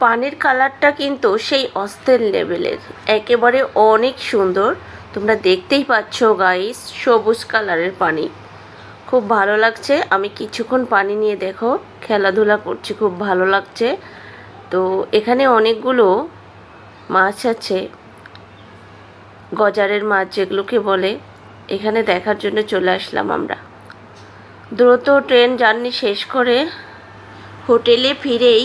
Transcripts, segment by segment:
পানির কালারটা কিন্তু সেই অস্থির লেভেলের। একেবারে অনেক সুন্দর। তোমরা দেখতেই পাচ্ছ গাইস সবুজ কালারের পানি। খুব ভালো লাগছে। আমি কিছুক্ষণ পানি নিয়ে দেখো, খেলাধুলা করছি, খুব ভালো লাগছে। তো এখানে অনেকগুলো মাছ আছে। গজারের মাছ যেগুলোকে বলে। এখানে দেখার জন্য চলে আসলাম আমরা। দ্রুত ট্রেন জার্নি শেষ করে হোটেলে ফিরেই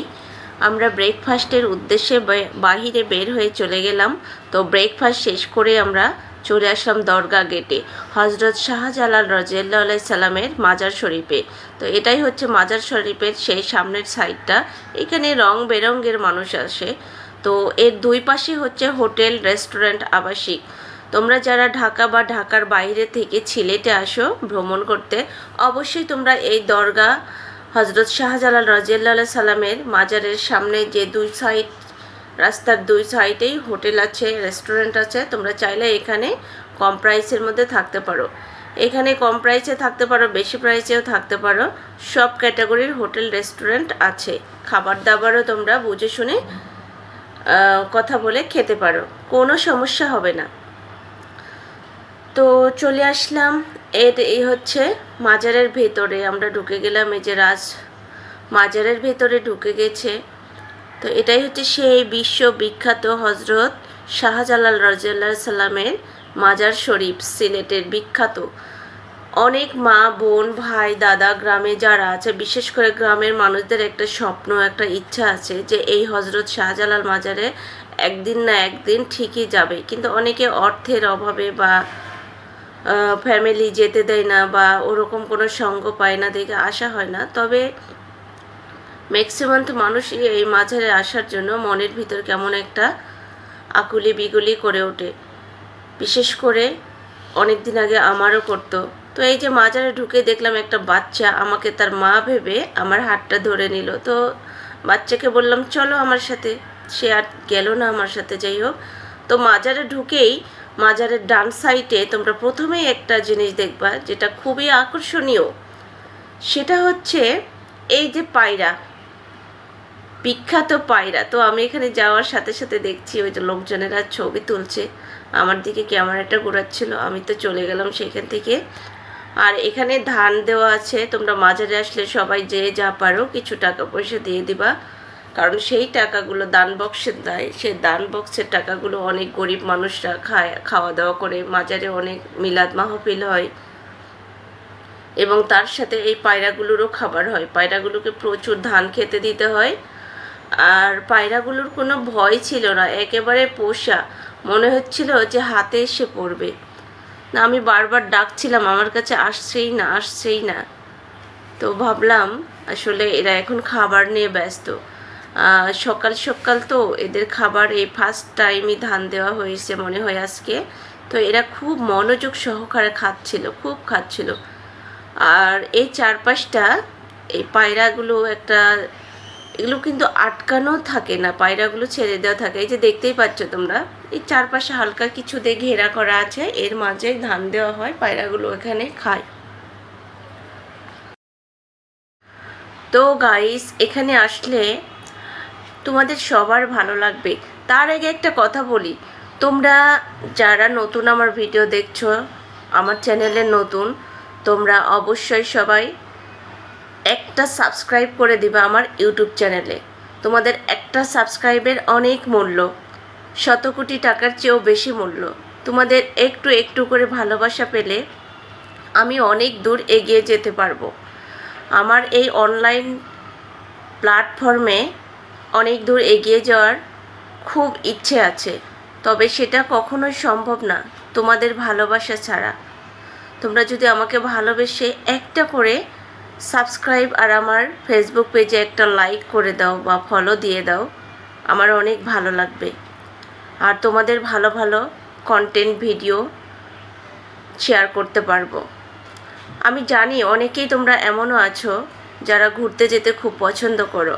আমরা ব্রেকফাস্টের উদ্দেশ্যে বাহিরে বের হয়ে চলে গেলাম। তো ব্রেকফাস্ট শেষ করে আমরা চলে আসলাম দরগা গেটে হজরত শাহজালাল রাজিয়াল্লাহ সাল্লামের মাজার শরীফে। তো এটাই হচ্ছে মাজার শরীফের সেই সামনের সাইডটা এখানে রং বেরঙের মানুষ আসে। তো এর দুই পাশে হচ্ছে হোটেল রেস্টুরেন্ট আবাসিক। তোমরা যারা ঢাকা বা ঢাকার বাইরে থেকে সিলেটে আসো ভ্রমণ করতে, অবশ্যই তোমরা এই দরগা হজরত শাহজালাল রাজিয়াল্লাহ সালামের মাজারের সামনে যে দুই সাইড, রাস্তার দুই সাইডেই হোটেল আছে, রেস্টুরেন্ট আছে, তোমরা চাইলে এখানে কম প্রাইসের মধ্যে থাকতে পারো। এখানে কম প্রাইসে থাকতে পারো, বেশি প্রাইসেও থাকতে পারো। সব ক্যাটাগরির হোটেল, রেস্টুরেন্ট আছে। খাবার দাবারও তোমরা বুঝে শুনে কথা বলে খেতে পারো। কোনো সমস্যা হবে না। তো চলে আসলাম এর এই হচ্ছে মাজারের ভেতরে, আমরা ঢুকে গেলাম এই যে রাজ মাজারের ভেতরে ঢুকে গেছে। তো এটাই হচ্ছে সেই বিশ্ব বিখ্যাত হজরত শাহজালাল রাজিয়াল্লাহ সাল্লামের মাজার শরীফ, সিলেটের বিখ্যাত। অনেক মা, বোন, ভাই, দাদা, গ্রামে যারা আছে, বিশেষ করে গ্রামের মানুষদের একটা স্বপ্ন, একটা ইচ্ছা আছে যে এই হজরত শাহজালাল মাজারে একদিন না একদিন ঠিকই যাবে। কিন্তু অনেকে অর্থের অভাবে বা ফ্যামিলি যেতে দেয় না বা ওরকম কোনো সঙ্গ পায় না, দেখে আসা হয় না। তবে ম্যাক্সিমাম তো মানুষই এই মাঝারে আসার জন্য মনের ভিতর কেমন একটা আকুলি বিগুলি করে ওঠে। বিশেষ করে অনেক দিন আগে আমারও করতো। তো এই যে মাজারে ঢুকে দেখলাম একটা বাচ্চা, আমাকে তার মা ভেবে আমার হাতটা ধরে নিল। তো বাচ্চাকে বললাম, চলো আমার সাথে। সে আর গেল না আমার সাথে, যাই হোক। তো মাজারে ঢুকেই মাজারের ডান সাইডে তোমরা প্রথমেই একটা জিনিস দেখবা যেটা খুবই আকর্ষণীয়। সেটা হচ্ছে এই যে পায়রা, বিখ্যাত পায়রা। তো আমি এখানে যাওয়ার সাথে সাথে দেখছি ওই যে লোকজনেরা ছবি তুলছে, আমার দিকে ক্যামেরাটা ঘোরাচ্ছিল, আমি তো চলে গেলাম সেখান থেকে। আর এখানে ধান দেওয়া আছে, তোমরা মাজারে আসলে সবাই যে যা পারো কিছু টাকা পয়সা দিয়ে দিবা। কারণ সেই টাকাগুলো দান বক্সে দেয়। সেই দান বক্সের টাকাগুলো অনেক গরিব মানুষরা খায় খাওয়া দাওয়া করে। মাজারে অনেক মিলাদ মাহফিল হয়। এবং তার সাথে এই পায়রাগুলোরও খাবার হয়। পায়রাগুলোকে প্রচুর ধান খেতে দিতে হয়। আর পায়রাগুলোর কোনো ভয় ছিল না। একেবারে পোষা। মনে হচ্ছিল যে হাতে এসে পড়বে। না, আমি বারবার ডাকছিলাম। আমার কাছে আসছেই না আসছেই না। তো ভাবলাম, আসলে এরা এখন খাবার নিয়ে ব্যস্ত। সকাল সকাল তো এদের খাবার এই ফার্স্ট টাইমই ধান দেওয়া হয়েছে মনে হয় আজকে। তো এরা খুব মনোযোগ সহকারে খাচ্ছিল, খুব খাচ্ছিল। আর এই চারপাশটা, এই পায়রাগুলো একটা, এগুলো কিন্তু আটকানো থাকে না, পায়রাগুলো ছেড়ে দেওয়া থাকে। এই যে দেখতেই পাচ্ছ তোমরা, এই চারপাশে হালকা কিছু দিয়ে ঘেরা করা আছে, এর মাঝে ধান দেওয়া হয়, পায়রাগুলো এখানে খায়। তো গাইস এখানে আসলে তোমাদের সবার ভালো লাগবে। তার আগে একটা কথা বলি। তোমরা যারা নতুন আমার ভিডিও দেখছ, আমার চ্যানেলে নতুন, তোমরা অবশ্যই সবাই একটা সাবস্ক্রাইব করে দিবা আমার ইউটিউব চ্যানেলে। তোমাদের একটা সাবস্ক্রাইবের অনেক মূল্য, শত কোটি টাকার চেয়েও বেশি মূল্য। তোমাদের একটু একটু করে ভালোবাসা পেলে আমি অনেক দূর এগিয়ে যেতে পারব। আমার এই অনলাইন প্ল্যাটফর্মে অনেক দূর এগিয়ে যাওয়ার খুব ইচ্ছে আছে, তবে সেটা কখনোই সম্ভব না, তোমাদের ভালোবাসা ছাড়া। তোমরা যদি আমাকে ভালোবেসে একটা করে সাবস্ক্রাইব আর আমার ফেসবুক পেজে একটা লাইক করে দাও বা ফলো দিয়ে দাও, আমার অনেক ভালো লাগবে। আর তোমাদের ভালো ভালো কন্টেন্ট ভিডিও শেয়ার করতে পারব। আমি জানি অনেকেই তোমরা এমনও আছো যারা ঘুরতে যেতে খুব পছন্দ করো।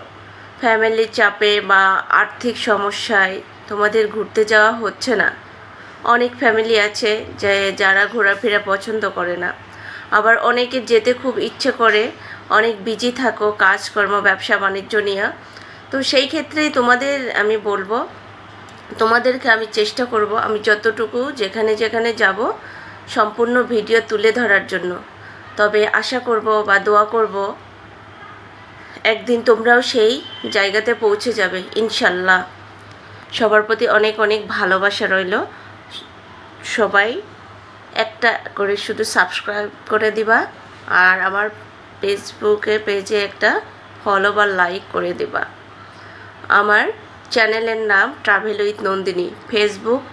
ফ্যামিলির চাপে বা আর্থিক সমস্যায় তোমাদের ঘুরতে যাওয়া হচ্ছে না। অনেক ফ্যামিলি আছে যে যারা ঘোরাফেরা পছন্দ করে না। আবার অনেকে যেতে খুব ইচ্ছে করে, অনেক বিজি থাকো, কাজকর্ম, ব্যবসা, বাণিজ্য নিয়ে। তো সেই ক্ষেত্রেই তোমাদের, আমি বলব, তোমাদেরকে আমি চেষ্টা করব আমি যতটুকু যেখানে যেখানে যাব সম্পূর্ণ ভিডিও তুলে ধরার জন্য। তবে আশা করব বা দোয়া করব একদিন তোমরাও সেই জায়গাতে পৌঁছে যাবে, ইনশাল্লাহ। সবার প্রতি অনেক অনেক ভালোবাসা রইল। সবাই একটা করে শুধু সাবস্ক্রাইব করে দিবা আর আমার ফেসবুকে পেজে একটা ফলো বা লাইক করে দিবা। আমার চ্যানেলের নাম ট্রাভেল উইথ নন্দিনী ফেসবুক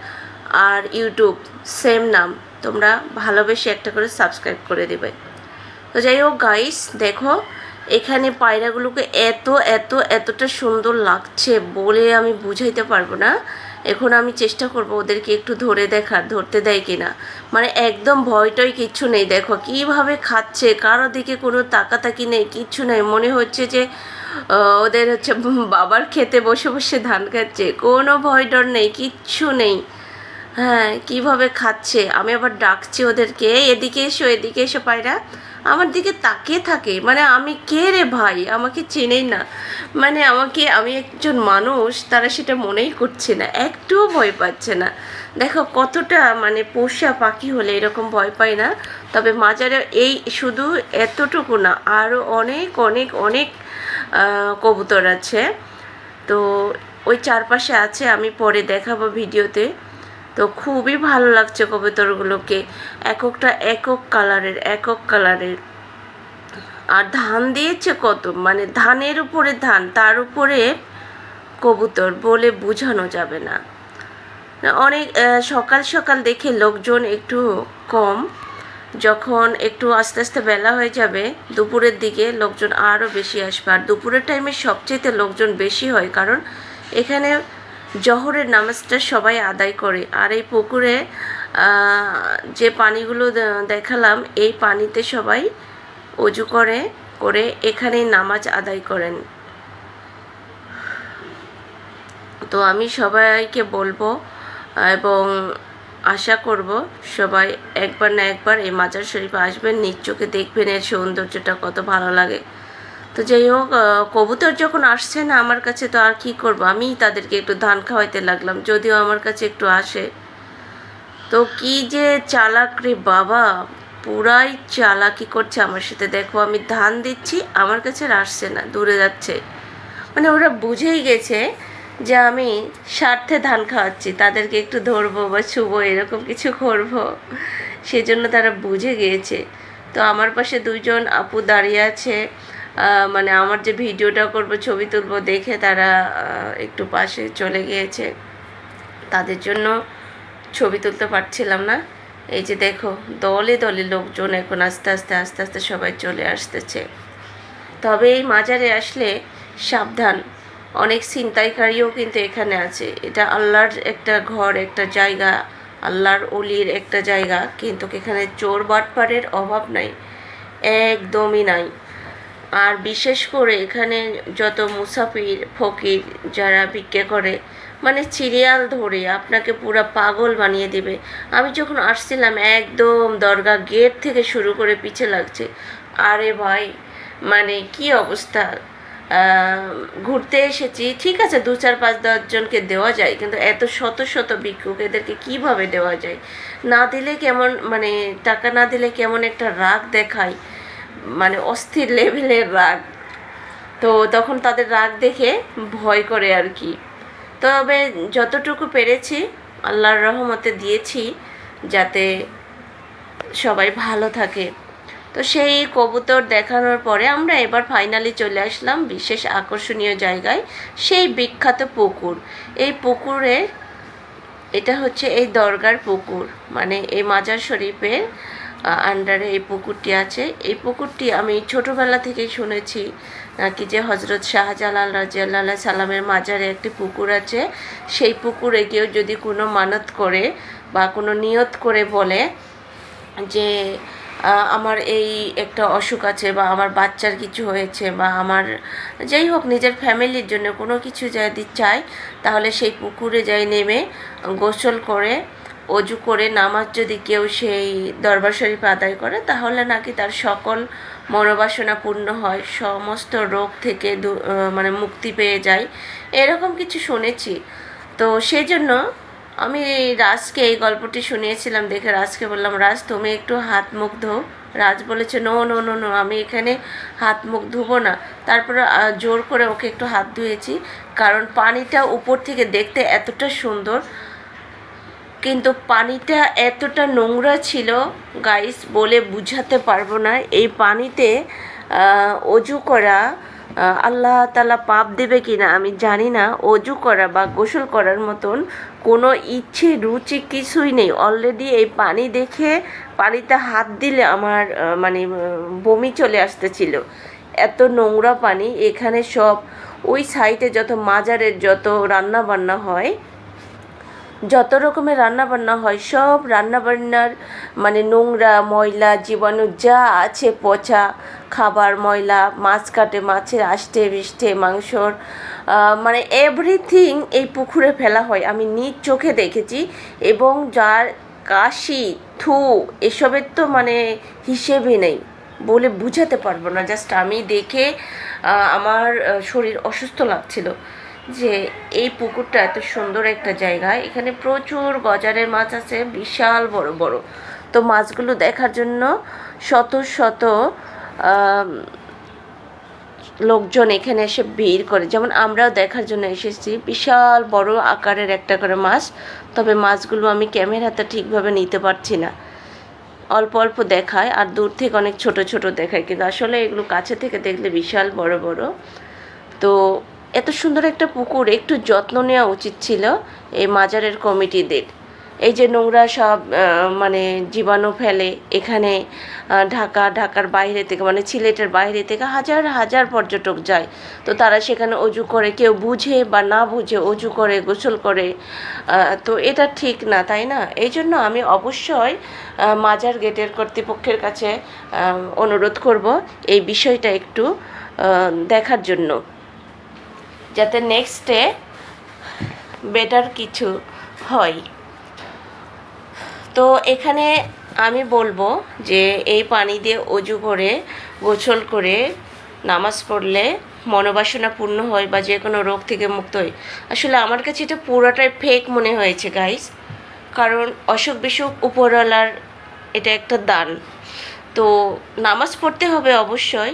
আর ইউটিউব সেম নাম। তোমরা ভালোবেসে একটা করে সাবস্ক্রাইব করে দেবে। তো যাই হোক গাইস দেখো এখানে পায়রাগুলোকে এত এত, এতটা সুন্দর লাগছে বলে আমি বুঝাইতে পারব না। এখন আমি চেষ্টা করব ওদেরকে একটু ধরে দেখা, ধরতে দেয় কিনা। মানে একদম ভয়টয় কিচ্ছু নেই, দেখো কীভাবে খাচ্ছে, কারও দিকে কোনো তাকাতাকি নেই, কিচ্ছু নেই। মনে হচ্ছে যে ওদের হচ্ছে বাবার খেতে বসে বসে ধান খাচ্ছে। কোনো ভয় ডর নেই, কিচ্ছু নেই। হ্যাঁ কীভাবে খাচ্ছে? আমি আবার ডাকছি ওদেরকে, এদিকে এসো এদিকে এসো পায়রা। আমার দিকে তাকিয়ে থাকে। মানে আমি কে রে ভাই? আমাকে চেনেই না। মানে আমাকে, আমি একজন মানুষ, তারা সেটা মনেই করছে না। একটুও ভয় পাচ্ছে না। দেখো কতটা মানে পোষা পাখি হলে এরকম ভয় পায় না। তবে মাজারে এই শুধু এতটুকু না আরও অনেক অনেক অনেক কবুতর আছে। তো ওই চারপাশে আছে, আমি পরে দেখাবো ভিডিওতে। তো খুবই ভালো লাগছে কবুতরগুলোকে। এককটা একক কালারের একক কালারের। আর ধান দিয়েছে কত? মানে ধানের উপরে ধান, তার উপরে কবুতর বলে বোঝানো যাবে না। অনেক সকাল সকাল দেখে লোকজন একটু কম। যখন একটু আস্তে আস্তে বেলা হয়ে যাবে, দুপুরের দিকে লোকজন আরও বেশি আসবে। আর দুপুরের টাইমে সবচেয়ে লোকজন বেশি হয়, কারণ এখানে জহরের নামাজটা সবাই আদায় করে। আর এই পুকুরে যে পানিগুলো দেখালাম, এই পানিতে সবাই অজু করে করে এখানেই নামাজ আদায় করেন। তো আমি সবাইকে বলব, এবং আশা করব সবাই একবার না একবার এই মাজার শরীফে আসবেন, নিজ চোখে দেখবেন, এর সৌন্দর্যটা কত ভালো লাগে। তো যাই হোক কবুতর যখন আসছে না আমার কাছে, তো আর কি করব? আমি তাদেরকে একটু ধান খাওয়াইতে লাগলাম, যদিও আমার কাছে একটু আসে। তো কি যে চালাক রে বাবা, পুরাই চালাকি করছে আমার সাথে। দেখো, আমি ধান দিচ্ছি, আমার কাছে আসছে না, দূরে যাচ্ছে। মানে ওরা বুঝেই গেছে যে আমি স্বার্থে ধান খাওয়াচ্ছি, তাদেরকে একটু ধরবো বা ছুবো এরকম কিছু করব। সেজন্য তারা বুঝে গিয়েছে। তো আমার পাশে দুজন আপু দাঁড়িয়ে আছে মানে আমার যে ভিডিওটা করব, ছবি তুলবো দেখে তারা একটু পাশে চলে গিয়েছে। তাদের জন্য ছবি তুলতে পারছিলাম না। এই যে দেখো, দলে দলে লোকজন এখন আস্তে আস্তে আস্তে আস্তে সবাই চলে আসতেছে। তবে এই মাজারে আসলে সাবধান। অনেক ছিনতাইকারীও কিন্তু এখানে আছে। এটা আল্লাহর একটা ঘর, একটা জায়গা, আল্লাহর অলির একটা জায়গা, কিন্তু এখানে চোর বাটপারের অভাব নাই। একদমই নাই। আর বিশেষ করে এখানে যত মুসাফির, ফকির যারা ভিক্ষে করে মানে সিরিয়াল ধরে আপনাকে পুরো পাগল বানিয়ে দেবে। আমি যখন আসছিলাম, একদম দরগা গেট থেকে শুরু করে পিছে লাগছে। আরে ভাই মানে কি অবস্থা? ঘুরতে এসেছি। ঠিক আছে, দু চার পাঁচ দশজনকে দেওয়া যায়, কিন্তু এত শত শত ভিক্ষুক এদেরকে কীভাবে দেওয়া যায়? না দিলে কেমন মানে টাকা না দিলে কেমন একটা রাগ দেখায়। মানে অস্থির লেভেলের রাগ। তো তখন তাদের রাগ দেখে ভয় করে আর কি। তবে যতটুকু পেরেছি, আল্লাহর রহমতে দিয়েছি যাতে সবাই ভালো থাকে। তো সেই কবুতর দেখানোর পরে আমরা এবার ফাইনালি চলে আসলাম বিশেষ আকর্ষণীয় জায়গায়, সেই বিখ্যাত পুকুর। এই পুকুরে, এটা হচ্ছে এই দরগার পুকুর। মানে এই মাজার শরীফের আন্ডারে এই পুকুরটি আছে। এই পুকুরটি আমি ছোটোবেলা থেকেই শুনেছি নাকি যে হজরত শাহজালাল রাজিয়াল্লাহ সালামের মাজারে একটি পুকুর আছে। সেই পুকুরে কেউ যদি কোনো মানত করে বা কোনো নিয়ত করে বলে যে আমার এই একটা অসুখ আছে বা আমার বাচ্চার কিছু হয়েছে বা আমার যাই হোক নিজের ফ্যামিলির জন্য কোনো কিছু যদি চাই তাহলে সেই পুকুরে যাই নেমে গোসল করে অজু করে নামাজ যদি কেউ সেই দরবার শরীফ আদায় করে, তাহলে নাকি তার সকল মনোবাসনা পূর্ণ হয়, সমস্ত রোগ থেকে মানে মুক্তি পেয়ে যায়। এরকম কিছু শুনেছি। তো সেই জন্য আমি রাজকে এই গল্পটি শুনিয়েছিলাম দেখে রাজকে বললাম, রাজ, তুমি একটু হাত মুখ ধো। রাজ বলেছে, নো নো নো নো, আমি এখানে হাত মুখ ধুবো না। তারপরে জোর করে ওকে একটু হাত ধুয়েছি, কারণ পানিটা উপর থেকে দেখতে এতটা সুন্দর। কিন্তু পানিটা এতটা নোংরা ছিল গাইস বলে বুঝাতে পারব না। এই পানিতে অজু করা আল্লাহ তালা পাপ দেবে কি না আমি জানি না। অজু করা বা গোসল করার মতন কোনো ইচ্ছে, রুচি কিছুই নেই। অলরেডি এই পানি দেখে, পানিতে হাত দিলে আমার মানে বমি চলে আসতেছিল। এত নোংরা পানি, এখানে সব, ওই সাইডে যত মাজারের যত রান্না বান্না হয় যত রকমের রান্নাবান্না হয়, সব রান্নাবান্নার মানে নোংরা, ময়লা, জীবাণু যা আছে, পচা, খাবার, ময়লা, মাছ কাটে, মাছের আষ্টে, বৃষ্টে, মাংসর মানে এভরিথিং এই পুকুরে ফেলা হয়। আমি নিজ চোখে দেখেছি এবং যার কাশি, থু, এসবের তো মানে হিসেবে নেই। বলে বুঝাতে পারব না। জাস্ট আমি দেখে আমার শরীর অসুস্থ লাগছিল। যে এই পুকুরটা এত সুন্দর একটা জায়গা। এখানে প্রচুর গজারের মাছ আছে, বিশাল বড় বড়। তো মাছগুলো দেখার জন্য শত শত লোকজন এখানে এসে ভিড় করে। যেমন আমরাও দেখার জন্য এসেছি, বিশাল বড় আকারের একটা করে মাছ। তবে মাছগুলো আমি ক্যামেরাতে ঠিকভাবে নিতে পারছি না। অল্প অল্প দেখায়, আর দূর থেকে অনেক ছোট ছোট দেখায়। কিন্তু আসলে এগুলো কাছে থেকে দেখলে বিশাল বড় বড়। তো এত সুন্দর একটা পুকুর, একটু যত্ন নেওয়া উচিত ছিল এই মাজারের কমিটিদের। এই যে নোংরা সব মানে জীবাণু ফেলে এখানে ঢাকা, ঢাকার বাইরে থেকে মানে সিলেটের বাইরে থেকে হাজার হাজার পর্যটক যায়। তো তারা সেখানে অজু করে, কেউ বুঝে বা না বুঝে অজু করে, গোসল করে তো এটা ঠিক না, তাই না? এই জন্য আমি অবশ্যই মাজার গেটের কর্তৃপক্ষের কাছে অনুরোধ করব এই বিষয়টা একটু দেখার জন্য। যাতে নেক্সটে বেটার কিছু হয়। তো এখানে আমি বলব যে এই পানি দিয়ে অজু করে, গোসল করে, নামাজ পড়লে মনোবাসনা পূর্ণ হয় বা যে কোনো রোগ থেকে মুক্ত হয়। আসলে আমার কাছে এটা পুরোটাই ফেক মনে হয়েছে গাইস কারণ অসুখ বিসুখ উপরওয়ালার এটা একটা দান। তো নামাজ পড়তে হবে অবশ্যই।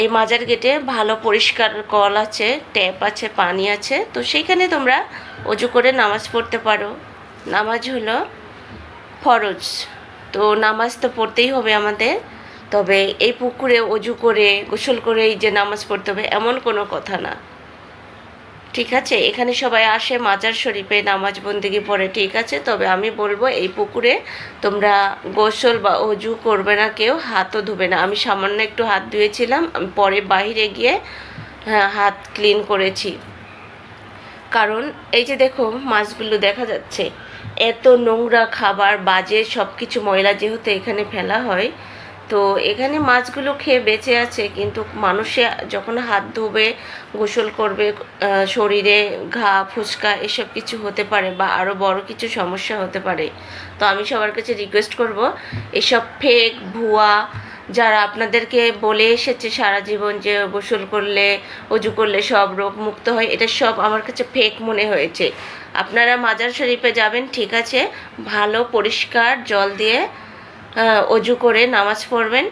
এই মাজার গেটে ভালো পরিষ্কার কল আছে, ট্যাপ আছে, পানি আছে। তো সেইখানে তোমরা অজু করে নামাজ পড়তে পারো। নামাজ হলো ফরজ। তো নামাজ তো পড়তেই হবে আমাদের। তবে এই পুকুরে অজু করে, গোসল করে এই যে নামাজ পড়তে হবে, এমন কোনো কথা না। ঠিক আছে? এখানে সবাই আসে, মাজার শরীফে নামাজ বন্দিগি পড়ে, ঠিক আছে? তবে আমি বলব, এই পুকুরে তোমরা গোসল বা অজু করবে না, কেউ হাতও ধুবে না। আমি সামান্য একটু হাত ধুয়েছিলাম, আমি পরে বাইরে গিয়ে হ্যাঁ হাত ক্লিন করেছি। কারণ, এই যে দেখো, মাছগুলো দেখা যাচ্ছে। এত নোংরা খাবার, বাজে সব কিছু ময়লা যেহেতু এখানে ফেলা হয় তো এখানে মাছগুলো খেয়ে বেঁচে আছে, কিন্তু মানুষে যখন হাত ধোবে, গোসল করবে শরীরে ঘা ফুচকা এসব কিছু হতে পারে বা আরও বড় কিছু সমস্যা হতে পারে, তো আমি সবার কাছে রিকোয়েস্ট করব, এসব ফেক ভুয়া, যারা আপনাদেরকে বলে এসেছে সারা জীবন যে গোসল করলে, অজু করলে সব রোগ মুক্ত হয়, এটা সব আমার কাছে ফেক মনে হয়েছে। আপনারা মাজার শরীফে যাবেন, ঠিক আছে, ভালো পরিষ্কার জল দিয়ে অজু করে নামাজ পড়বেন।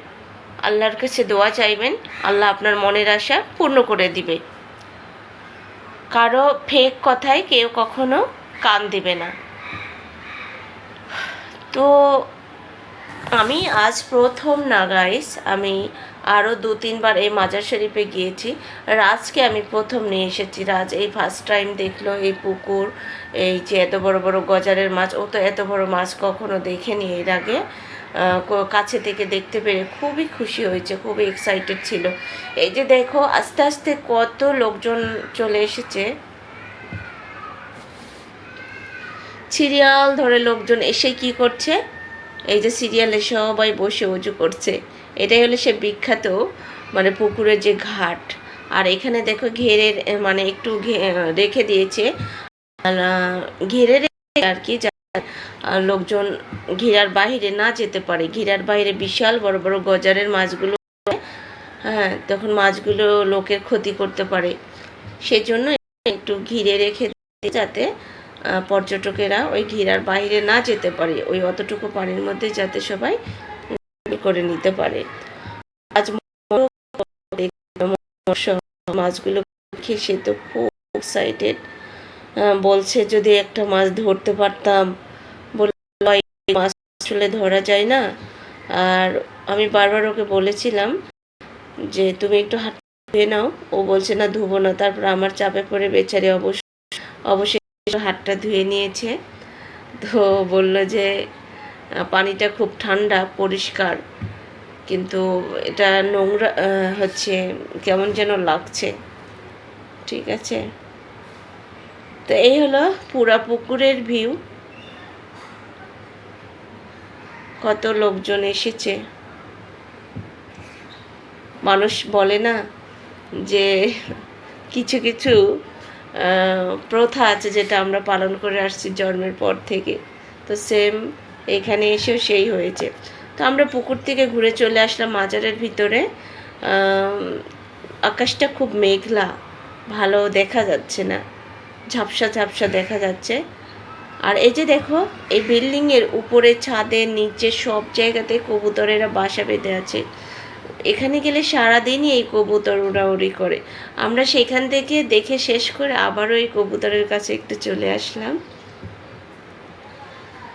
আল্লাহর কাছে দোয়া চাইবেন। আল্লাহ আপনার মনের আশা পূর্ণ করে দিবে। কারও ফেক কথায় কেউ কখনো কান দিবে না। তো আমি আজ প্রথম না গাইস আমি আরও দু, তিনবার এই মাজার শরীফে গিয়েছি। রাজকে আমি প্রথম নিয়ে এসেছি। রাজ, এই ফার্স্ট টাইম দেখল এই পুকুর, এই যে এত বড় বড় গজারের মাছ, ও তো এত বড় মাছ কখনো দেখেনি এর আগে। কাছে থেকে দেখতে পেরে খুবই খুশি হয়েছে খুবই এক্সাইটেড ছিল। এই যে দেখো আস্তে আস্তে কত লোকজন চলে এসেছে। সিরিয়াল ধরে লোকজন এসে কি করছে? এই যে সিরিয়ালে সবাই বসে উজু করছে। এটাই হলো সে বিখ্যাত মানে পুকুরের যে ঘাট। আর এখানে দেখো ঘেরে মানে একটু রেখে দিয়েছে। আর, ঘেরে আর কি লোকজন ঘিরার বাইরে না যেতে পারে। ঘিরার বাইরে বিশাল বড় বড় গজারের মাছগুলো হ্যাঁ তখন মাছগুলো লোকের ক্ষতি করতে পারে। সেজন্য একটু ঘিরে রেখে যাতে পর্যটকেরা ওই ঘিরার বাইরে না যেতে পারে। ওই অতটুকু পানির মধ্যে যাতে সবাই করে নিতে পারে। আজ মাছগুলো খেয়ে সে তো খুব এক্সাইটেড বলছে যদি একটা মাছ ধরতে পারতাম। বলে মাছ আসলে ধরা যায় না। আর আমি বারবার ওকে বলেছিলাম যে, তুমি একটু হাত ধুয়ে নাও। ও বলছে, না, ধুবো না। তারপর আমার চাপে পড়ে বেচারি অবশ্য অবশ্যই হাতটা ধুয়ে নিয়েছে। তো বলল যে পানিটা খুব ঠান্ডা, পরিষ্কার। কিন্তু এটা নোংরা হচ্ছে কেমন যেন লাগছে। ঠিক আছে? তো এই হলো পুরা পুকুরের ভিউ। কত লোকজন এসেছে। মানুষ বলে না যে কিছু কিছু প্রথা আছে যেটা আমরা পালন করে আসছি জন্মের পর থেকে। তো সেম এখানে এসেও সেই হয়েছে। তো আমরা পুকুর থেকে ঘুরে চলে আসলাম মাজারের ভিতরে। আকাশটা খুব মেঘলা, ভালো দেখা যাচ্ছে না। ঝাপসা ঝাপসা দেখা যাচ্ছে। আর এই যে দেখো, এই বিল্ডিংয়ের উপরে, ছাদে, নিচে সব জায়গাতে কবুতরেরা বাসা বেঁধে আছে। এখানে গেলে সারাদিনই এই কবুতর উড়াউড়ি করে। আমরা সেখান থেকে দেখে শেষ করে আবারও এই কবুতরের কাছে একটু চলে আসলাম।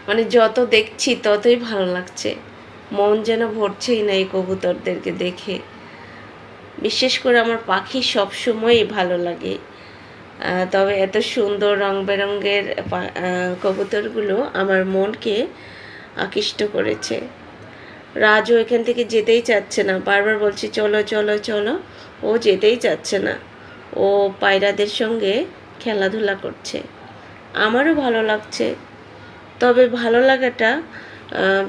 মানে যত দেখছি ততই ভালো লাগছে। মন যেন ভরছেই না এই কবুতরদেরকে দেখে। বিশেষ করে আমার পাখি সবসময়ই ভালো লাগে। তবে এত সুন্দর রং বেরঙের কবুতরগুলো আমার মনকে আকৃষ্ট করেছে। রাজও এখান থেকে যেতেই চাচ্ছে না। বারবার বলছি, চলো চলো চলো। ও যেতেই চাচ্ছে না। ও পায়রাদের সঙ্গে খেলাধুলা করছে। আমারও ভালো লাগছে। তবে ভালো লাগাটা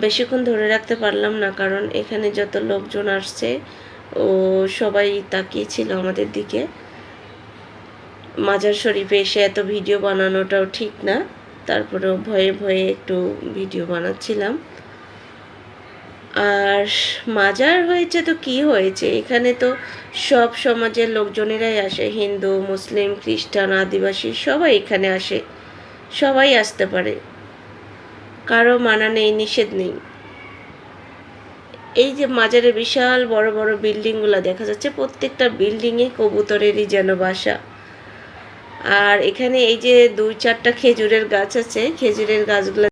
বেশিক্ষণ ধরে রাখতে পারলাম না, কারণ এখানে যত লোকজন আসছে, ও সবাই তাকিয়েছিল আমাদের দিকে। মাজার শরীফে এসে এত ভিডিও বানানোটাও ঠিক না। তারপরেও ভয়ে ভয়ে একটু ভিডিও বানাচ্ছিলাম। আর মাজার হয়েছে তো কি হয়েছে? এখানে তো সব সমাজের লোকজনেরাই আসে। হিন্দু, মুসলিম, খ্রিস্টান, আদিবাসী সবাই এখানে আসে। সবাই আসতে পারে। কারও মানা নেই, নিষেধ নেই। এই যে মাজারে বিশাল বড় বড় বিল্ডিংগুলো দেখা যাচ্ছে, প্রত্যেকটা বিল্ডিংয়ে কবুতরেরই যেন বাসা। আর এখানে এই যে দুই চারটা খেজুরের গাছ আছে খেজুরের গাছগুলো